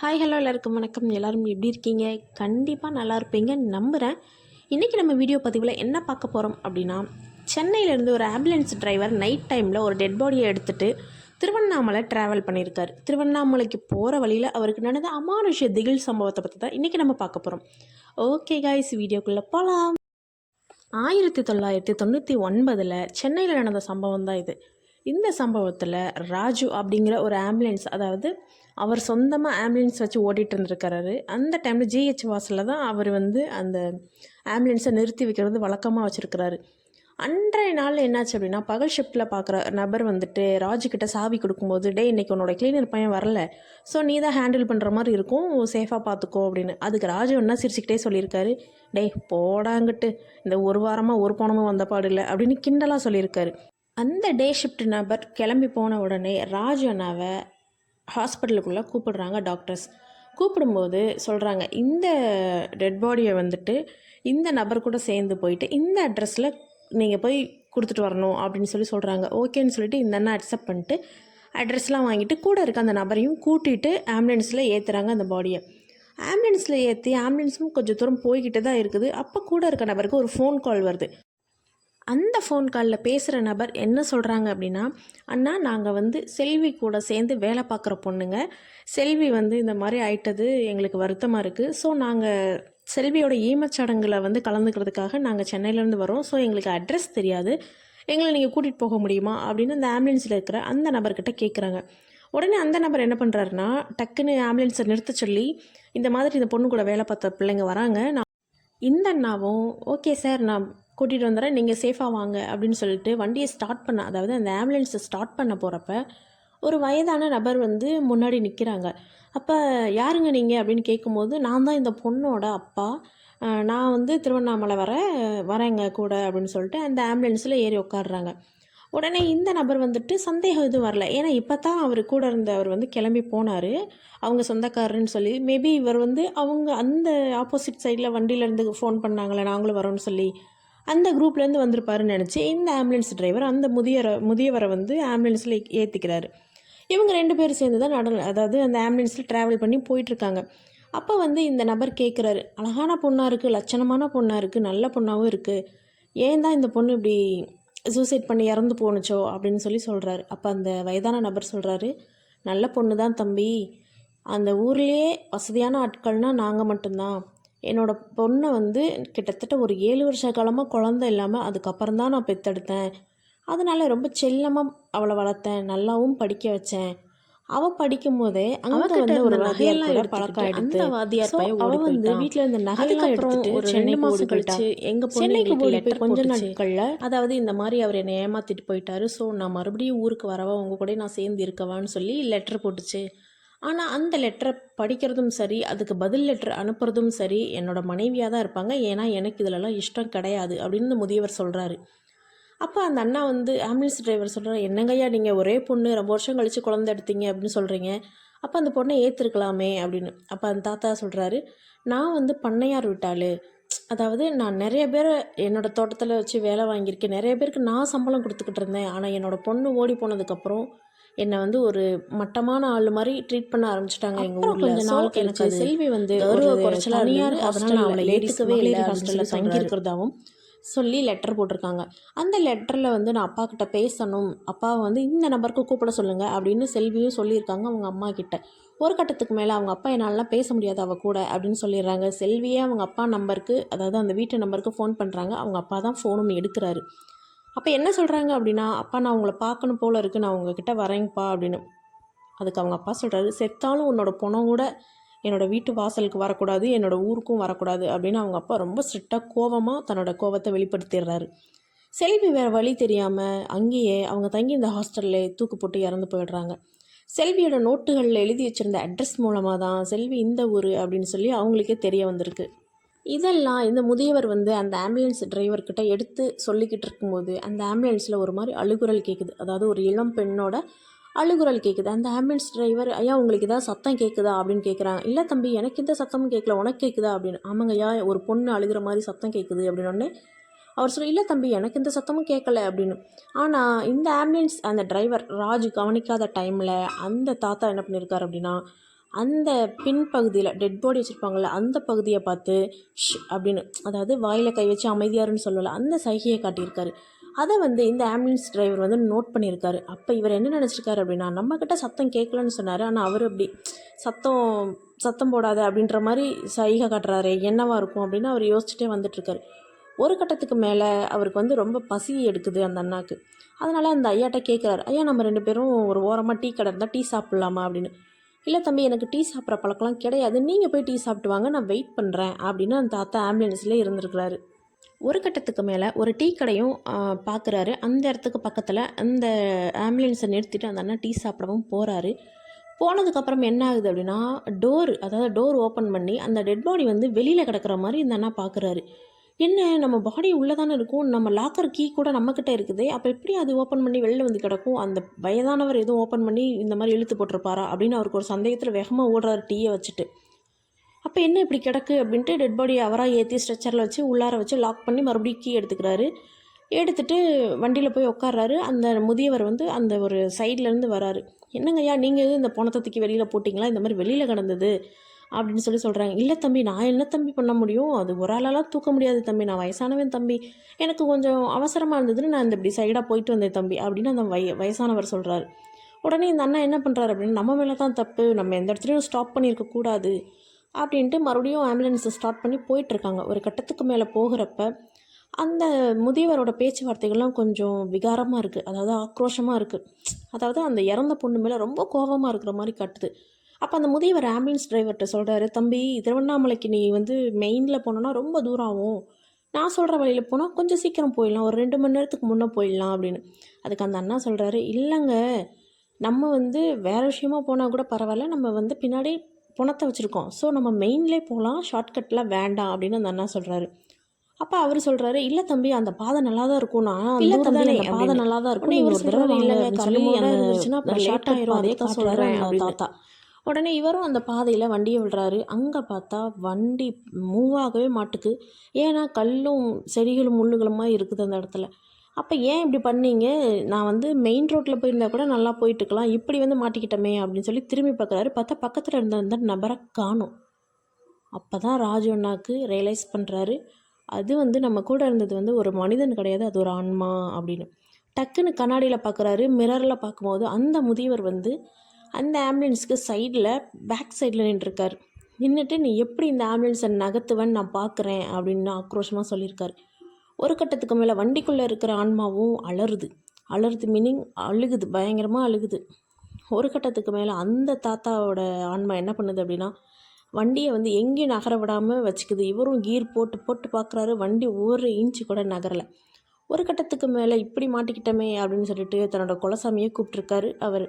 Hi hello எல்லாருக்கும் வணக்கம். எல்லோரும் எப்படி இருக்கீங்க? கண்டிப்பாக நல்லா இருப்பீங்கன்னு நம்புகிறேன் இன்றைக்கி நம்ம வீடியோ பதிவில் என்ன பார்க்க போகிறோம் அப்படின்னா சென்னையிலேருந்து ஒரு ஆம்புலன்ஸ் டிரைவர் நைட் டைமில் ஒரு டெட் பாடியை எடுத்துகிட்டு திருவண்ணாமலை ட்ராவல் பண்ணியிருக்காரு. திருவண்ணாமலைக்கு போகிற வழியில் அவருக்கு நடந்த அமானுஷ்ய திகில் சம்பவத்தை பற்றி தான் இன்றைக்கி நம்ம பார்க்க போகிறோம் ஓகே காய்ஸ் வீடியோக்குள்ளே போகலாம் ஆயிரத்தி தொள்ளாயிரத்தி தொண்ணூற்றி ஒன்பதில் சென்னையில் நடந்த சம்பவம் தான் இது. இந்த சம்பவத்தில் ராஜு அப்படிங்கிற ஒரு ஆம்புலன்ஸ் அதாவது அவர் சொந்தமாக ஆம்புலன்ஸ் வச்சு ஓட்டிகிட்டு இருந்திருக்கிறாரு. அந்த டைமில் ஜிஹெச் வாசலில் தான் அவர் வந்து அந்த ஆம்புலன்ஸை நிறுத்தி வைக்கிறது வழக்கமாக வச்சுருக்கிறாரு. அன்றைய நாள் என்னாச்சு அப்படின்னா பகல் ஷிஃப்ட்டில் பார்க்குற நபர் வந்துட்டு ராஜுக்கிட்ட சாவி கொடுக்கும்போது டே இன்றைக்கி உன்னோட கிளீனர் பையன் வரல. ஸோ நீ தான் ஹேண்டில் பண்ணுற மாதிரி இருக்கும். சேஃபாக பார்த்துக்கோ அப்படின்னு. அதுக்கு ராஜு என்ன சிரிச்சுக்கிட்டே சொல்லியிருக்காரு. டேய் போடாங்கிட்டு இந்த ஒரு வாரமாக ஒரு பணமும் வந்த பாடு இல்லை அப்படின்னு கிண்டலாக சொல்லியிருக்காரு. அந்த டே ஷிஃப்ட் நபர் கிளம்பி போன உடனே ராஜு அண்ணாவை ஹாஸ்பிட்டலுக்குள்ளே கூப்பிடுறாங்க டாக்டர்ஸ் கூப்பிடும்போது சொல்கிறாங்க இந்த டெட் பாடியை வந்துட்டு இந்த நபர் கூட சேர்ந்து போயிட்டு இந்த அட்ரஸில் நீங்கள் போய் கொடுத்துட்டு வரணும் அப்படின்னு சொல்லி சொல்கிறாங்க ஓகேன்னு சொல்லிட்டு இந்த அண்ணா அக்செப்ட் பண்ணிட்டு அட்ரஸ்லாம் வாங்கிட்டு கூட இருக்க அந்த நபரையும் கூட்டிகிட்டு ஆம்புலன்ஸில் ஏற்றுறாங்க அந்த பாடியை ஆம்புலன்ஸில் ஏற்றி ஆம்புலன்ஸும் கொஞ்சம் தூரம் போய்கிட்டு தான் இருக்குது. அப்போ கூட இருக்க நபருக்கு ஒரு ஃபோன் கால் வருது. அந்த ஃபோன் காலில் பேசுகிற நபர் என்ன சொல்கிறாங்க அப்படின்னா அண்ணா நாங்கள் வந்து செல்வி கூட சேர்ந்து வேலை பார்க்குற பொண்ணுங்க. செல்வி வந்து இந்த மாதிரி ஆயிட்டது எங்களுக்கு வருத்தமாக இருக்குது ஸோ நாங்கள் செல்வியோட ஈமச்சடங்கில் வந்து கலந்துக்கிறதுக்காக நாங்கள் சென்னையிலேருந்து வரோம். ஸோ எங்களுக்கு அட்ரஸ் தெரியாது. எங்களை நீங்கள் கூட்டிகிட்டு போக முடியுமா? அப்படின்னு அந்த ஆம்புலன்ஸில் இருக்கிற அந்த நபர்கிட்ட கேட்குறாங்க உடனே அந்த நபர் என்ன பண்ணுறாருன்னா டக்குன்னு ஆம்புலன்ஸை நிறுத்த சொல்லி இந்த மாதிரி இந்த பொண்ணு கூட வேலை பார்த்த பிள்ளைங்க வராங்க. நான் இந்த அண்ணாவும் ஓகே சார் நான் கூட்டிகிட்டு வந்துடுறேன் நீங்கள் சேஃபாக வாங்க அப்படின்னு சொல்லிட்டு வண்டியை ஸ்டார்ட் பண்ண அதாவது அந்த ஆம்புலன்ஸை ஸ்டார்ட் பண்ண போகிறப்ப ஒரு வயதான நபர் வந்து முன்னாடி நிற்கிறாங்க அப்போ யாருங்க நீங்கள் அப்படின்னு கேட்கும்போது நான் தான் இந்த பொண்ணோட அப்பா. நான் வந்து திருவண்ணாமலை வர வரேங்க கூட அப்படின்னு சொல்லிட்டு அந்த ஆம்புலன்ஸில் ஏறி உட்காடுறாங்க உடனே இந்த நபர் வந்துட்டு சந்தேகம் எதுவும் வரல. ஏன்னா இப்போ தான் அவர் கூட இருந்த அவர் வந்து கிளம்பி போனார். அவங்க சொந்தக்காரருன்னு சொல்லி மேபி இவர் வந்து அவங்க அந்த ஆப்போசிட் சைடில் வண்டியிலேருந்து ஃபோன் பண்ணாங்களே நாங்களும் வரோம்னு சொல்லி. அந்த குரூப்லேருந்து வந்திருப்பாருன்னு நினச்சி இந்த ஆம்புலன்ஸ் டிரைவர் அந்த முதியரை முதியவரை வந்து ஆம்புலன்ஸில் ஏற்றிக்கிறாரு இவங்க ரெண்டு பேரும் சேர்ந்து தான் நட அதாவது அந்த ஆம்புலன்ஸில் ட்ராவல் பண்ணி போயிட்டுருக்காங்க. அப்போ வந்து இந்த நபர் கேட்குறாரு அழகான பொண்ணாக இருக்குது லட்சணமான பொண்ணாக இருக்குது நல்ல பொண்ணாகவும் இருக்குது ஏன் தான் இந்த பொண்ணு இப்படி சூசைட் பண்ணி இறந்து போணுச்சோ? அப்படின்னு சொல்லி சொல்கிறாரு அப்போ அந்த வயதான நபர் சொல்கிறாரு நல்ல பொண்ணு தான் தம்பி. அந்த ஊர்லேயே வசதியான ஆட்கள்னால் நாங்கள் மட்டும்தான். என்னோட பொண்ணை வந்து கிட்டத்தட்ட ஒரு ஏழு வருஷ காலமாக குழந்த இல்லாமல் அதுக்கப்புறம் தான் நான் பெத்தெடுத்தேன். அதனால் ரொம்ப செல்லமாக அவளை வளர்த்தேன். நல்லாவும் படிக்க வச்சேன். அவள் படிக்கும் போதே அங்கே வந்து ஒரு வகையெல்லாம் கூட பழக்கம் எடுத்து அந்த வாதியார் பையன் அவள் வந்து வீட்டில் இருந்த நகையெல்லாம் எடுத்துட்டு ஒரு ரெண்டு மாதம் கழிச்சு எங்கள் சென்னைக்கு போய் போய் கொஞ்ச நாட்களில்? அதாவது இந்த மாதிரி அவர் என்னை ஏமாத்திட்டு போயிட்டாரு. ஸோ நான் மறுபடியும் ஊருக்கு வரவா உங்கள் கூட நான் சேர்ந்து இருக்கவான்னு சொல்லி லெட்டர் போட்டுச்சு. ஆனால் அந்த லெட்டரை படிக்கிறதும் சரி அதுக்கு பதில் லெட்டர் அனுப்புறதும் சரி என்னோட மனைவியாக தான் இருப்பாங்க. ஏன்னா எனக்கு இதிலலாம் இஷ்டம் கிடையாது அப்படின்னு முதியவர் சொல்கிறாரு அப்போ அந்த அண்ணா வந்து ஆம்புலன்ஸ் டிரைவர் சொல்கிறார் என்னங்கய்யா நீங்கள் ஒரே பொண்ணு ரொம்ப வருஷம் கழித்து குழந்தை எடுத்தீங்க அப்படின்னு சொல்கிறீங்க அப்போ அந்த பொண்ணை ஏற்றுருக்கலாமே அப்படின்னு. அப்போ அந்த தாத்தா சொல்கிறாரு நான் வந்து பண்ணையார் விட்டாள் அதாவது நான் நிறைய பேர் என்னோட தோட்டத்தில் வச்சு வேலை வாங்கியிருக்கேன். நிறைய பேருக்கு நான் சம்பளம் கொடுத்துக்கிட்டு இருந்தேன். ஆனால் என்னோடய பொண்ணு ஓடி போனதுக்கப்புறம் என்னை வந்து ஒரு மட்டமான ஆள் மாதிரி ட்ரீட் பண்ண ஆரம்பிச்சிட்டாங்க எங்கள் ஊரில். கொஞ்ச நாள் எனக்கு செல்வி வந்து கௌரவ குறைச்சலாக தனியார் அதனால் அவளை ஏற்றுக்கவே இல்லை ஹாஸ்டலில் தங்கி இருக்கிறதாவும் சொல்லி லெட்டர் போட்டிருக்காங்க. அந்த லெட்டரில் வந்து நான் அப்பா கிட்ட பேசணும். அப்பாவை வந்து இந்த நம்பருக்கு கூப்பிட சொல்லுங்கள் அப்படின்னு செல்வியும் சொல்லியிருக்காங்க அவங்க அம்மா கிட்ட. ஒரு கட்டத்துக்கு மேலே அவங்க அப்பா என்னாலலாம் பேச முடியாது அவ கூட அப்படின்னு சொல்லிடுறாங்க. செல்வியே அவங்க அப்பா நம்பருக்கு அதாவது அந்த வீட்டு நம்பருக்கு ஃபோன் பண்ணுறாங்க அவங்க அப்பா தான் ஃபோனும் எடுக்கிறாரு. அப்போ என்ன சொல்கிறாங்க அப்படின்னா அப்பா நான் உங்களை பார்க்கணும் போல இருக்குது நான் உங்ககிட்ட வரேங்கப்பா அப்படின்னு. அதுக்கு அவங்க அப்பா சொல்கிறாரு செத்தாலும் உன்னோட பணம் கூட என்னோடய வீட்டு வாசலுக்கு வரக்கூடாது என்னோடய ஊருக்கும் வரக்கூடாது அப்படின்னு அவங்க அப்பா ரொம்ப ஸ்ட்ரிக்டாக கோவமாக தன்னோட கோவத்தை வெளிப்படுத்திடுறாரு. செல்வி வேறு வழி தெரியாமல் அங்கேயே அவங்க தங்கி இந்த ஹாஸ்டல்லே தூக்கு போட்டு இறந்து போயிடுறாங்க. செல்வியோட நோட்டுகளில் எழுதி வச்சுருந்த அட்ரஸ் மூலமாக தான் செல்வி இந்த ஊர் அப்படின்னு சொல்லி அவங்களுக்கே தெரிய வந்திருக்கு. இதெல்லாம் இந்த முதியவர் வந்து அந்த ஆம்புலன்ஸ் டிரைவர்கிட்ட எடுத்து சொல்லிக்கிட்டு இருக்கும்போது அந்த ஆம்புலன்ஸில் ஒரு மாதிரி அழுகுரல் கேட்குது அதாவது ஒரு இளம் பெண்ணோட அழுகுரல் கேட்குது அந்த ஆம்புலன்ஸ் டிரைவர் ஐயா உங்களுக்கு ஏதாவது சத்தம் கேட்குதா அப்படின்னு கேட்குறாங்க இல்லை தம்பி எனக்கு எந்த சத்தமும் கேட்கல உனக்கு கேட்குதா அப்படின்னு. ஆமாங்க ஐயா ஒரு பொண்ணு அழுகிற மாதிரி சத்தம் கேட்குது அப்படின்னோடனே அவர் சொல்லி இல்லை தம்பி எனக்கு எந்த சத்தமும் கேட்கல அப்படின்னு. ஆனால் இந்த ஆம்புலன்ஸ் அந்த டிரைவர் ராஜு கவனிக்காத டைமில் அந்த தாத்தா என்ன பண்ணியிருக்காரு அப்படின்னா அந்த பின்பகுதியில் டெட் பாடி வச்சுருப்பாங்கள்ல அந்த பகுதியை பார்த்து ஷ் அப்படின்னு அதாவது வாயில் கை வச்சு அமைதியாருன்னு சொல்லல அந்த சைகையை காட்டியிருக்காரு. அதை வந்து இந்த ஆம்புலன்ஸ் டிரைவர் வந்து நோட் பண்ணியிருக்காரு. அப்போ இவர் என்ன நினச்சிருக்காரு அப்படின்னா நம்மக்கிட்ட சத்தம் கேட்கலன்னு சொன்னார் ஆனால் அவர் அப்படி சத்தம் சத்தம் போடாத அப்படின்ற மாதிரி சைகை காட்டுறாரு என்னவாக இருக்கும் அப்படின்னு அவர் யோசிச்சுட்டே வந்துட்டுருக்காரு. ஒரு கட்டத்துக்கு மேலே அவருக்கு வந்து ரொம்ப பசி எடுக்குது அந்த அண்ணாக்கு. அதனால் அந்த ஐயாட்ட கேட்குறாரு ஐயா நம்ம ரெண்டு பேரும் ஒரு ஓரமாக டீ கடை இருந்தால் டீ சாப்பிட்லாமா? அப்படின்னு. இல்லை தம்பி எனக்கு டீ சாப்பிட்ற பழக்கம்லாம் கிடையாது. நீங்கள் போய் டீ சாப்பிட்டு வாங்க. நான் வெயிட் பண்ணுறேன் அப்படின்னு அந்த தாத்தா ஆம்புலன்ஸில் இருந்திருக்கிறாரு. ஒரு கட்டத்துக்கு மேலே ஒரு டீ கடையும் பார்க்குறாரு அந்த இடத்துக்கு பக்கத்தில் அந்த ஆம்புலன்ஸை நிறுத்திட்டு அந்த அண்ணா டீ சாப்பிடவும் போகிறாரு போனதுக்கப்புறம் என்ன ஆகுது அப்படின்னா டோர் அதாவது டோர் ஓப்பன் பண்ணி அந்த டெட் பாடி வந்து வெளியில் கிடக்கிற மாதிரி இந்த அண்ணா பார்க்குறாரு என்ன நம்ம பாடி உள்ளே தானே இருக்கும் நம்ம லாக்கர் கீ கூட நம்மக்கிட்ட இருக்குது அப்போ எப்படி அது ஓப்பன் பண்ணி வெளில வந்து கிடக்கும்? அந்த வயதானவர் எதுவும் ஓப்பன் பண்ணி இந்த மாதிரி இழுத்து போட்டிருப்பாரா? அப்படின்னு அவருக்கு ஒரு சந்தேகத்தில் வேகமாக ஓடுறாரு டீயை வச்சுட்டு. அப்போ என்ன இப்படி கிடக்கு? அப்படின்ட்டு டெட் பாடி அவராக ஏற்றி ஸ்ட்ரெச்சரில் வச்சு உள்ளார வச்சு லாக் பண்ணி மறுபடியும் கீ எடுத்துக்கிறாரு. எடுத்துட்டு வண்டியில் போய் உட்கார்றாரு அந்த முதியவர் வந்து அந்த ஒரு சைட்லேருந்து வராரு. என்னங்கய்யா நீங்கள் எதுவும் இந்த பணத்தை தூக்கி வெளியில் போட்டிங்களா? இந்த மாதிரி வெளியில் கிடந்தது. அப்படின்னு சொல்லி சொல்கிறாங்க இல்லை தம்பி நான் என்ன தம்பி பண்ண முடியும்? அது ஒரு ஆளாலாம் தூக்க முடியாது தம்பி. நான் வயசானவன் தம்பி. எனக்கு கொஞ்சம் அவசரமாக இருந்ததுன்னு நான் இந்த இப்படி சைடாக போயிட்டு வந்தேன் தம்பி அப்படின்னு அந்த வய வயசானவர் சொல்கிறாரு உடனே இந்த அண்ணா என்ன பண்ணுறாரு அப்படின்னு நம்ம மேலே தான் தப்பு. நம்ம எந்த இடத்துலையும் ஸ்டாப் பண்ணியிருக்கக்கூடாது அப்படின்ட்டு மறுபடியும் ஆம்புலன்ஸை ஸ்டார்ட் பண்ணி போயிட்டுருக்காங்க ஒரு கட்டத்துக்கு மேலே போகிறப்ப அந்த முதியவரோட பேச்சுவார்த்தைகள்லாம் கொஞ்சம் விகாரமாக இருக்குது அதாவது ஆக்ரோஷமாக இருக்குது அதாவது அந்த இறந்த பொண்ணு மேலே ரொம்ப கோபமாக இருக்கிற மாதிரி காட்டுது. அப்போ அந்த முதியவர் ஆம்புலன்ஸ் டிரைவர்கிட்ட சொல்கிறாரு தம்பி திருவண்ணாமலைக்கு நீ வந்து மெயினில் போனோன்னா ரொம்ப தூரம் ஆகும் நான் சொல்கிற வழியில் போனால் கொஞ்சம் சீக்கிரம் போயிடலாம். ஒரு ரெண்டு மணி நேரத்துக்கு முன்னே போயிடலாம் அப்படின்னு. அதுக்கு அந்த அண்ணா சொல்கிறாரு இல்லைங்க. நம்ம வந்து வேறு விஷயமா போனால் கூட பரவாயில்ல. நம்ம வந்து பின்னாடி பணத்தை வச்சுருக்கோம். ஸோ நம்ம மெயின்லேயே போகலாம். ஷார்ட்கட்லாம் வேண்டாம் அப்படின்னு அந்த அண்ணா சொல்கிறாரு அப்போ அவர் சொல்கிறாரு இல்லை தம்பி அந்த பாதை நல்லா தான் இருக்கும். நான் இல்லை தம்பி அந்த பாதை நல்லா தான் இருக்கும். இவர் சொல்கிறாரு இல்லைங்க கல்லியோட இருந்துச்சுன்னா ஷார்ட் ஆயிரும். அதே தான் சொல்கிறேன் தாத்தா. உடனே இவரும் அந்த பாதையில் வண்டியை விடுறாரு. அங்கே பார்த்தா வண்டி மூவ் ஆகவே மாட்டுக்கு. ஏன்னா கல்லும் செடிகளும் முள்ளுகளுமா இருக்குது அந்த இடத்துல. அப்போ ஏன் இப்படி பண்ணீங்க? நான் வந்து மெயின் ரோட்டில் போயிருந்தா கூட நல்லா போயிட்டுருக்கலாம் இப்படி வந்து மாட்டிக்கிட்டோமே அப்படின்னு சொல்லி திரும்பி பார்க்குறாரு. பார்த்தா பக்கத்தில் இருந்த அந்த நபரை காணும். அப்போ தான் ராஜு அண்ணாக்கு ரியலைஸ் பண்ணுறாரு அது வந்து நம்ம கூட இருந்தது வந்து ஒரு மனிதன் கிடையாது. அது ஒரு ஆன்மா அப்படின்னு. டக்குன்னு கண்ணாடியில் பார்க்குறாரு. மிரரில் பார்க்கும்போது அந்த முதியவர் வந்து அந்த ஆம்புலன்ஸுக்கு சைடில் பேக் சைடில் நின்றுருக்கார். நின்றுட்டு நீ எப்படி இந்த ஆம்புலன்ஸை நகர்த்துவேன்னு நான் பார்க்குறேன் அப்படின்னு ஆக்ரோஷமாக சொல்லியிருக்காரு. ஒரு கட்டத்துக்கு மேலே வண்டிக்குள்ளே இருக்கிற ஆன்மாவும் அலறுது. அலறுது மீனிங் அழுகுது பயங்கரமாக அழுகுது. ஒரு கட்டத்துக்கு மேலே அந்த தாத்தாவோட ஆன்மா என்ன பண்ணுது அப்படின்னா வண்டியை வந்து எங்கேயும் நகர விடாமல் வச்சுக்குது. இவரும் கீர் போட்டு போட்டு பார்க்குறாரு வண்டி ஒரு இன்ச்சு கூட நகரலை. ஒரு கட்டத்துக்கு மேலே இப்படி மாட்டிக்கிட்டோமே அப்படின்னு சொல்லிட்டு தன்னோட குலசாமியை கூப்பிட்ருக்காரு அவர்.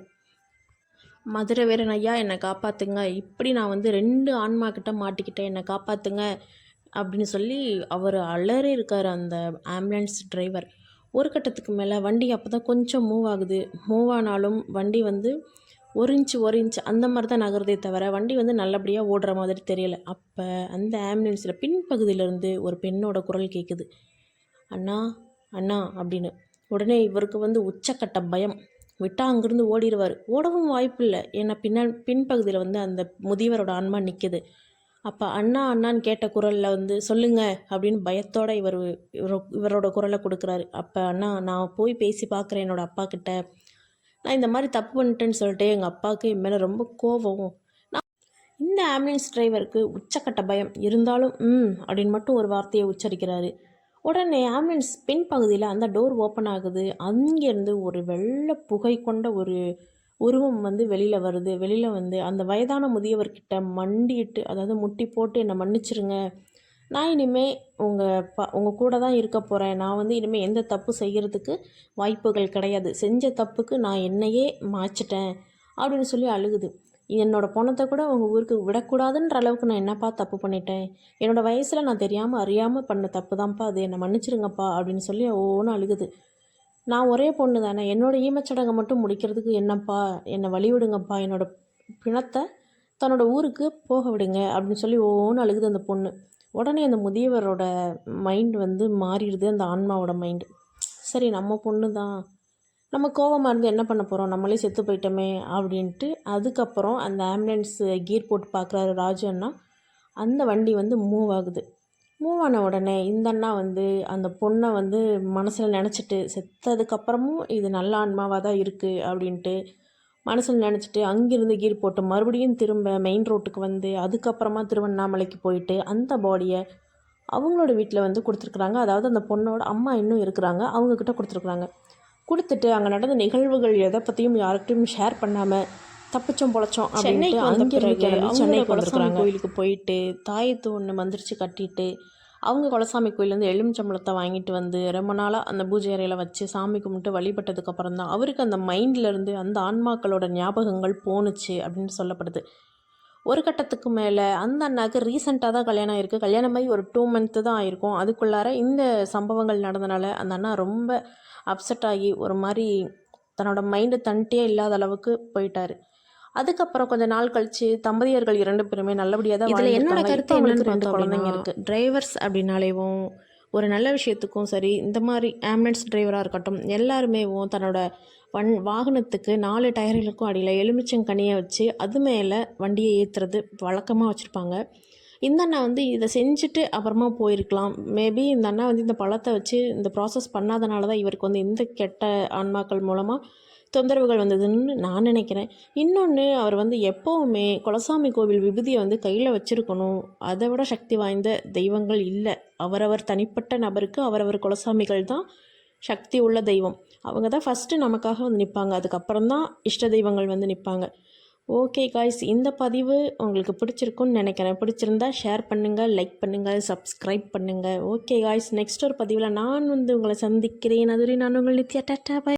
மதுரை வீரன் ஐயா என்னை காப்பாற்றுங்க இப்படி நான் வந்து ரெண்டு ஆன்மாக்கிட்ட மாட்டிக்கிட்டேன். என்னை காப்பாற்றுங்க அப்படின்னு சொல்லி அவர் அலறி இருக்கார் அந்த ஆம்புலன்ஸ் டிரைவர். ஒரு கட்டத்துக்கு மேலே வண்டி அப்போ தான் கொஞ்சம் மூவ் ஆகுது. மூவ் ஆனாலும் வண்டி வந்து ஒரு இன்ச்சு ஒரு இன்ச் அந்த மாதிரி தான் நகருதே தவிர வண்டி வந்து நல்லபடியாக ஓடுற மாதிரி தெரியல. அப்போ அந்த ஆம்புலன்ஸில் பின்பகுதியிலேருந்து ஒரு பெண்ணோட குரல் கேட்குது அண்ணா அண்ணா அப்படின்னு. உடனே இவருக்கு வந்து உச்சக்கட்ட பயம். விட்டால் அங்கேருந்து ஓடிடுவார். ஓடவும் வாய்ப்பில்லை. ஏன்னா பின்னா பின்பகுதியில் வந்து அந்த முதியவரோட ஆன்மா நிற்கிது அப்போ அண்ணா அண்ணான்னு கேட்ட குரலில் வந்து சொல்லுங்க அப்படின்னு பயத்தோட இவர் இவரோட குரலை கொடுக்குறாரு. அப்போ அண்ணா நான் போய் பேசி பார்க்குறேன் என்னோடய அப்பா கிட்ட. நான் இந்த மாதிரி தப்பு பண்ணிட்டேன்னு சொல்லிட்டு எங்கள் அப்பாவுக்கு என் மேலே ரொம்ப கோவம் நான் இந்த ஆம்புலன்ஸ் டிரைவருக்கு உச்சக்கட்ட பயம். இருந்தாலும் ம் அப்படின்னு மட்டும் ஒரு வார்த்தையை உச்சரிக்கிறாரு. உடனே ஆம்புலன்ஸ் பின் பகுதியில் அந்த டோர் ஓப்பன் ஆகுது. அங்கேருந்து ஒரு வெள்ளை புகை கொண்ட ஒரு உருவம் வந்து வெளியில் வருது. வெளியில் வந்து அந்த வயதான முதியவர்கிட்ட மண்டிட்டு அதாவது முட்டி போட்டு என்னை மன்னிச்சிருங்க. நான் இனிமேல் உங்கள் ப உங்கள் கூட தான் இருக்க போகிறேன் நான் வந்து இனிமேல் எந்த தப்பு செய்கிறதுக்கு வாய்ப்புகள் கிடையாது. செஞ்ச தப்புக்கு நான் என்னையே மாச்சிட்டேன் அப்படின்னு சொல்லி அழுகுது. என்னோடய பணத்தை கூட உங்கள் ஊருக்கு விடக்கூடாதுன்ற அளவுக்கு நான் என்னப்பா தப்பு பண்ணிட்டேன்? என்னோடய வயசில் நான் தெரியாமல் அறியாமல் பண்ண தப்பு தான்ப்பா அது என்னை மன்னிச்சிருங்கப்பா அப்படின்னு சொல்லி ஒவ்வொன்று அழுகுது. நான் ஒரே பொண்ணு தானே என்னோடய ஈமச்சடங்கை மட்டும் முடிக்கிறதுக்கு என்னப்பா என்னை வழி விடுங்கப்பா என்னோடய பிணத்தை தன்னோட ஊருக்கு போக விடுங்க அப்படின்னு சொல்லி ஒவ்வொன்று அழுகுது அந்த பொண்ணு. உடனே அந்த முதியவரோட மைண்ட் வந்து மாறிடுது அந்த ஆன்மாவோட மைண்டு சரி நம்ம பொண்ணு தான் நம்ம கோவமாக இருந்து என்ன பண்ண போகிறோம் நம்மளே செத்து போயிட்டோமே அப்படின்ட்டு அதுக்கப்புறம் அந்த ஆம்புலன்ஸ் கீர் போட்டு பார்க்குறாரு ராஜு அண்ணா. அந்த வண்டி வந்து மூவ் ஆகுது. மூவ் ஆன உடனே இந்த அண்ணா வந்து அந்த பொண்ணை வந்து மனசில் நினச்சிட்டு செத்ததுக்கப்புறமும் இது நல்ல ஆன்மாவாக தான் இருக்குது அப்படின்ட்டு மனசில் நினச்சிட்டு அங்கேருந்து கீர் போட்டு மறுபடியும் திரும்ப மெயின் ரோட்டுக்கு வந்து அதுக்கப்புறமா திருவண்ணாமலைக்கு போயிட்டு அந்த பாடியை அவங்களோட வீட்டில் வந்து கொடுத்துருக்குறாங்க. அதாவது அந்த பொண்ணோட அம்மா இன்னும் இருக்கிறாங்க. அவங்கக்கிட்ட கொடுத்துருக்குறாங்க. கொடுத்துட்டு அங்கே நடந்த நிகழ்வுகள் எதை பற்றியும் யார்கிட்டையும் ஷேர் பண்ணாமல் தப்பிச்சோம் பொழைச்சோம் சென்னைக்கு அங்கிருந்து சென்னைக்கு வந்திருக்கிறாங்க. கோயிலுக்கு போயிட்டு தாயத்து ஒன்று மந்திரிச்சு கட்டிட்டு அவங்க குலசாமி கோயிலேருந்து எலுமிச்சம்பழத்தை வாங்கிட்டு வந்து ரொம்ப நாளாக அந்த பூஜை அறையில் வச்சு சாமி கும்பிட்டு வழிபட்டதுக்கு அப்புறம் தான் அவருக்கு அந்த மைண்ட்ல இருந்து அந்த ஆன்மாக்களோட ஞாபகங்கள் போணுச்சு அப்படின்னு சொல்லப்படுது. ஒரு கட்டத்துக்கு மேலே அந்த அண்ணாக்கு ரீசெண்டாக தான் கல்யாணம் ஆயிருக்கு. கல்யாணமாகி ஒரு டூ மந்த்து தான் ஆயிருக்கும். அதுக்குள்ளார இந்த சம்பவங்கள் நடந்தனால அந்த அண்ணா ரொம்ப அப்செட் ஆகி ஒரு மாதிரி தன்னோட மைண்டு தன்ட்டே இல்லாத அளவுக்கு போயிட்டாரு. அதுக்கப்புறம் கொஞ்ச நாள் கழிச்சு தம்பதியர்கள் இரண்டு பேருமே நல்லபடியாக தான் இதுல என்னோட. கருத்து ரெண்டு குழந்தைங்க அப்படின்னா, இருக்கு. டிரைவர்ஸ் அப்படின்னாலேவும் ஒரு நல்ல விஷயத்துக்கும் சரி இந்த மாதிரி ஆம்புலன்ஸ் டிரைவராக இருக்கட்டும் எல்லாருமேவும் தன்னோட வன் வாகனத்துக்கு நாலு டயர்களுக்கும் அடியில் எலுமிச்சங்கனியை வச்சு அது மேலே வண்டியை ஏற்றுறது வழக்கமாக வச்சுருப்பாங்க. இந்த அண்ணா வந்து இதை செஞ்சுட்டு அப்புறமா போயிருக்கலாம். மேபி இந்த அண்ணா வந்து இந்த பழத்தை வச்சு இந்த ப்ராசஸ் பண்ணாதனால தான் இவருக்கு வந்து இந்த கெட்ட ஆன்மாக்கள் மூலமாக தொந்தரவுகள் வந்ததுன்னு நான் நினைக்கிறேன். இன்னொன்று அவர் வந்து எப்போவுமே குலசாமி கோவில் விபூதியை வந்து கையில் வச்சுருக்கணும். அதை விட சக்தி வாய்ந்த தெய்வங்கள் இல்லை. அவரவர் தனிப்பட்ட நபருக்கு அவரவர் குலசாமிகள் தான் சக்தி உள்ள தெய்வம். அவங்க தான் ஃபஸ்ட்டு நமக்காக வந்து நிற்பாங்க அதுக்கப்புறம் தான் இஷ்ட தெய்வங்கள் வந்து நிற்பாங்க ஓகே காய்ஸ் இந்த பதிவு உங்களுக்கு பிடிச்சிருக்குன்னு நினைக்கிறேன். பிடிச்சிருந்தா ஷேர் பண்ணுங்கள் லைக் பண்ணுங்கள் சப்ஸ்கிரைப் பண்ணுங்கள் ஓகே காய்ஸ் நெக்ஸ்ட் ஒரு பதிவில் நான் வந்து உங்களை சந்திக்கிறேன். அதுவரை நான் உங்கள் நித்யா டாட்டா பாய்